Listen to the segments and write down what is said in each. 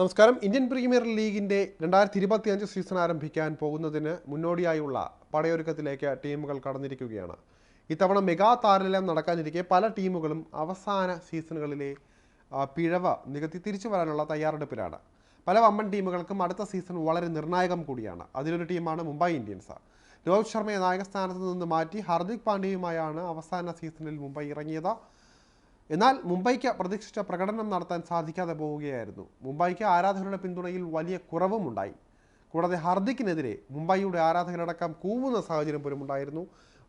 നമസ്കാരം. Indian premier ലീഗിന്റെ രണ്ടായിരത്തി ഇരുപത്തി അഞ്ച് സീസൺ ആരംഭിക്കാൻ പോകുന്നതിന് മുന്നോടിയായുള്ള പടയൊരുക്കത്തിലേക്ക് ടീമുകൾ കടന്നിരിക്കുകയാണ്. ഇത്തവണ മെഗാ താരലയം നടക്കാനിരിക്കെ പല ടീമുകളും അവസാന സീസണുകളിലെ പിഴവ് നികത്തി തിരിച്ചു വരാനുള്ള തയ്യാറെടുപ്പിലാണ്. പല വമ്പൻ ടീമുകൾക്കും അടുത്ത സീസൺ വളരെ നിർണായകം കൂടിയാണ്. അതിലൊരു ടീമാണ് മുംബൈ ഇന്ത്യൻസ്. രോഹിത് ശർമ്മയെ നായകസ്ഥാനത്ത് നിന്ന് മാറ്റി ഹർദിക് പാണ്ഡ്യയുമായാണ് അവസാന സീസണിൽ മുംബൈ ഇറങ്ങിയത്. എന്നാൽ മുംബൈക്ക് പ്രതീക്ഷിച്ച പ്രകടനം നടത്താൻ സാധിക്കാതെ പോവുകയായിരുന്നു. മുംബൈക്ക് ആരാധകരുടെ പിന്തുണയിൽ വലിയ കുറവുമുണ്ടായി. കൂടാതെ ഹർദിക്കിനെതിരെ മുംബൈയുടെ ആരാധകരടക്കം കൂവുന്ന സാഹചര്യം പോലും ഉണ്ടായിരുന്നു.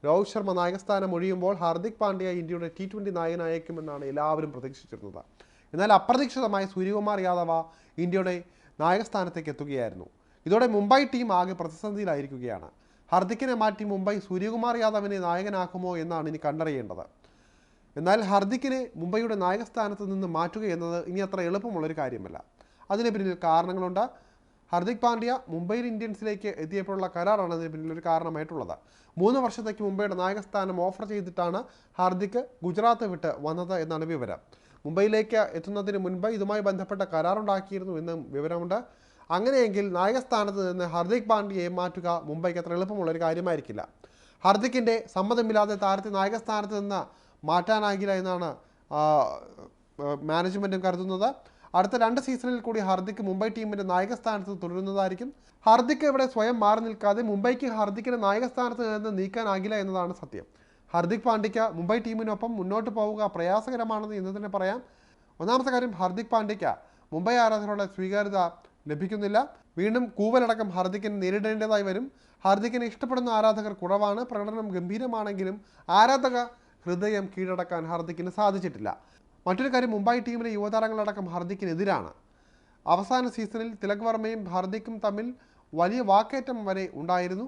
രോഹിത് ശർമ്മ നായകസ്ഥാനം ഒഴിയുമ്പോൾ ഹാർദിക് പാണ്ഡ്യ ഇന്ത്യയുടെ ടി ട്വന്റി നായകനായേക്കുമെന്നാണ് എല്ലാവരും പ്രതീക്ഷിച്ചിരുന്നത്. എന്നാൽ അപ്രതീക്ഷിതമായി സൂര്യകുമാർ യാദവ ഇന്ത്യയുടെ നായകസ്ഥാനത്തേക്ക് എത്തുകയായിരുന്നു. ഇതോടെ മുംബൈ ടീം ആകെ പ്രതിസന്ധിയിലായിരിക്കുകയാണ്. ഹർദിക്കിനെ മാറ്റി മുംബൈ സൂര്യകുമാർ യാദവിനെ നായകനാക്കുമോ എന്നാണ് ഇനി കണ്ടറിയേണ്ടത്. എന്നാൽ ഹർദിക്കിനെ മുംബൈയുടെ നായകസ്ഥാനത്ത് നിന്ന് മാറ്റുക എന്നത് ഇനി അത്ര എളുപ്പമുള്ളൊരു കാര്യമല്ല. അതിന് പിന്നിൽ കാരണങ്ങളുണ്ട്. ഹർദിക് പാണ്ഡ്യ മുംബൈയിൽ ഇന്ത്യൻസിലേക്ക് എത്തിയപ്പോഴുള്ള കരാറാണ് അതിന് പിന്നിൽ ഒരു കാരണമായിട്ടുള്ളത്. മൂന്ന് വർഷത്തേക്ക് മുംബൈയുടെ നായകസ്ഥാനം ഓഫർ ചെയ്തിട്ടാണ് ഹാർദിക് ഗുജറാത്ത് വിട്ട് വന്നത് എന്നാണ് വിവരം. മുംബൈയിലേക്ക് എത്തുന്നതിന് മുൻപ് ഇതുമായി ബന്ധപ്പെട്ട കരാറുണ്ടാക്കിയിരുന്നു എന്നും വിവരമുണ്ട്. അങ്ങനെയെങ്കിൽ നായകസ്ഥാനത്ത് നിന്ന് ഹർദിക് പാണ്ഡ്യയെ മാറ്റുക മുംബൈക്ക് അത്ര എളുപ്പമുള്ളൊരു കാര്യമായിരിക്കില്ല. ഹർദിക്കിന്റെ സമ്മതമില്ലാതെ താരത്തെ നായകസ്ഥാനത്ത് നിന്ന് മാറ്റാനാകില്ല എന്നാണ് മാനേജ്മെന്റും കരുതുന്നത്. അടുത്ത രണ്ട് സീസണിൽ കൂടി ഹാർദിക് മുംബൈ ടീമിന്റെ നായക സ്ഥാനത്ത് തുടരുന്നതായിരിക്കും. ഹാർദിക് ഇവിടെ സ്വയം മാറി നിൽക്കാതെ മുംബൈക്ക് ഹാർദിക്കിനെ നായക സ്ഥാനത്ത് നിന്ന് നീക്കാനാകില്ല എന്നതാണ് സത്യം. ഹാർദിക് പാണ്ഡ്യയ്ക്ക് മുംബൈ ടീമിനൊപ്പം മുന്നോട്ട് പോവുക പ്രയാസകരമാണെന്ന് എന്ന് തന്നെ പറയാം. ഒന്നാമത്തെ കാര്യം ഹാർദിക് പാണ്ഡ്യയ്ക്ക് മുംബൈ ആരാധകരുടെ സ്വീകാര്യത ലഭിക്കുന്നില്ല. വീണ്ടും കൂവലടക്കം ഹർദിക്കിനെ നേരിടേണ്ടതായി വരും. ഹാർദിക്കിനെ ഇഷ്ടപ്പെടുന്ന ആരാധകർ കുറവാണ്. പ്രകടനം ഗംഭീരമാണെങ്കിലും ആരാധക ഹൃദയം കീഴടക്കാൻ ഹർദിക്കിന് സാധിച്ചിട്ടില്ല. മറ്റൊരു കാര്യം മുംബൈ ടീമിലെ യുവതാരങ്ങളടക്കം ഹർദിക്കിനെതിരാണ്. അവസാന സീസണിൽ തിലക് വർമ്മയും ഹർദിക്കും തമ്മിൽ വലിയ വാക്കേറ്റം വരെ ഉണ്ടായിരുന്നു.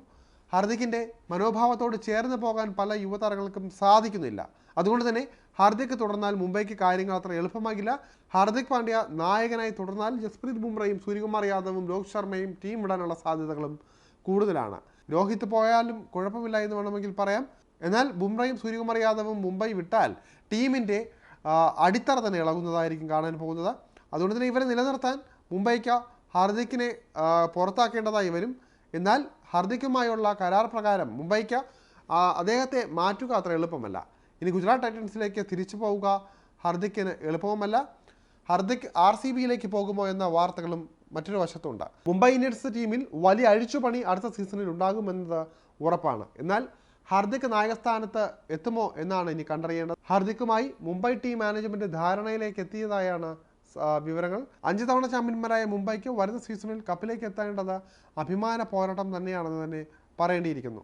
ഹർദിക്കിന്റെ മനോഭാവത്തോട് ചേർന്ന് പോകാൻ പല യുവതാരങ്ങൾക്കും സാധിക്കുന്നില്ല. അതുകൊണ്ട് തന്നെ ഹാർദിക് തുടർന്നാൽ മുംബൈക്ക് കാര്യങ്ങൾ അത്ര എളുപ്പമാകില്ല. ഹാർദിക് പാണ്ഡ്യ നായകനായി തുടർന്നാൽ ജസ്പ്രീത് ബുംറയും സൂര്യകുമാർ യാദവും രോഹിത് ശർമ്മയും ടീം വിടാനുള്ള സാധ്യതകളും കൂടുതലാണ്. രോഹിത് പോയാലും കുഴപ്പമില്ല എന്ന് വേണമെങ്കിൽ പറയാം. എന്നാൽ ബുംറയും സൂര്യകുമാർ യാദവും മുംബൈ വിട്ടാൽ ടീമിന്റെ അടിത്തറ തന്നെ ഇളകുന്നതായിരിക്കും കാണാൻ പോകുന്നത്. അതുകൊണ്ട് തന്നെ ഇവരെ നിലനിർത്താൻ മുംബൈക്ക് ഹാർദിക്കിനെ പുറത്താക്കേണ്ടതായി വരും. എന്നാൽ ഹാർദിക്കുമായുള്ള കരാർ പ്രകാരം മുംബൈക്ക് അദ്ദേഹത്തെ മാറ്റുക അത്ര എളുപ്പമല്ല. ഇനി ഗുജറാത്ത് ടൈറ്റൻസിലേക്ക് തിരിച്ചു പോവുക ഹർദിക്കിന് എളുപ്പവുമല്ല. ഹർദിക് ആർ സി ബിയിലേക്ക് പോകുമോ എന്ന വാർത്തകളും മറ്റൊരു വശത്തുണ്ട്. മുംബൈ ഇന്ത്യൻസ് ടീമിൽ വലിയ അഴിച്ചുപണി അടുത്ത സീസണിൽ ഉണ്ടാകുമെന്നത് ഉറപ്പാണ്. എന്നാൽ ഹാർദിക് നായകസ്ഥാനത്ത് എത്തുമോ എന്നാണ് ഇനി കണ്ടറിയേണ്ടത്. ഹാർദിക്കുമായി മുംബൈ ടീം മാനേജ്മെന്റ് ധാരണയിലേക്ക് എത്തിയതായാണ് വിവരങ്ങൾ. അഞ്ച് തവണ ചാമ്പ്യന്മാരായ മുംബൈക്ക് വരുന്ന സീസണിൽ കപ്പിലേക്ക് എത്തേണ്ടത് അഭിമാന പോരാട്ടം തന്നെയാണെന്ന് തന്നെ പറയേണ്ടിയിരിക്കുന്നു.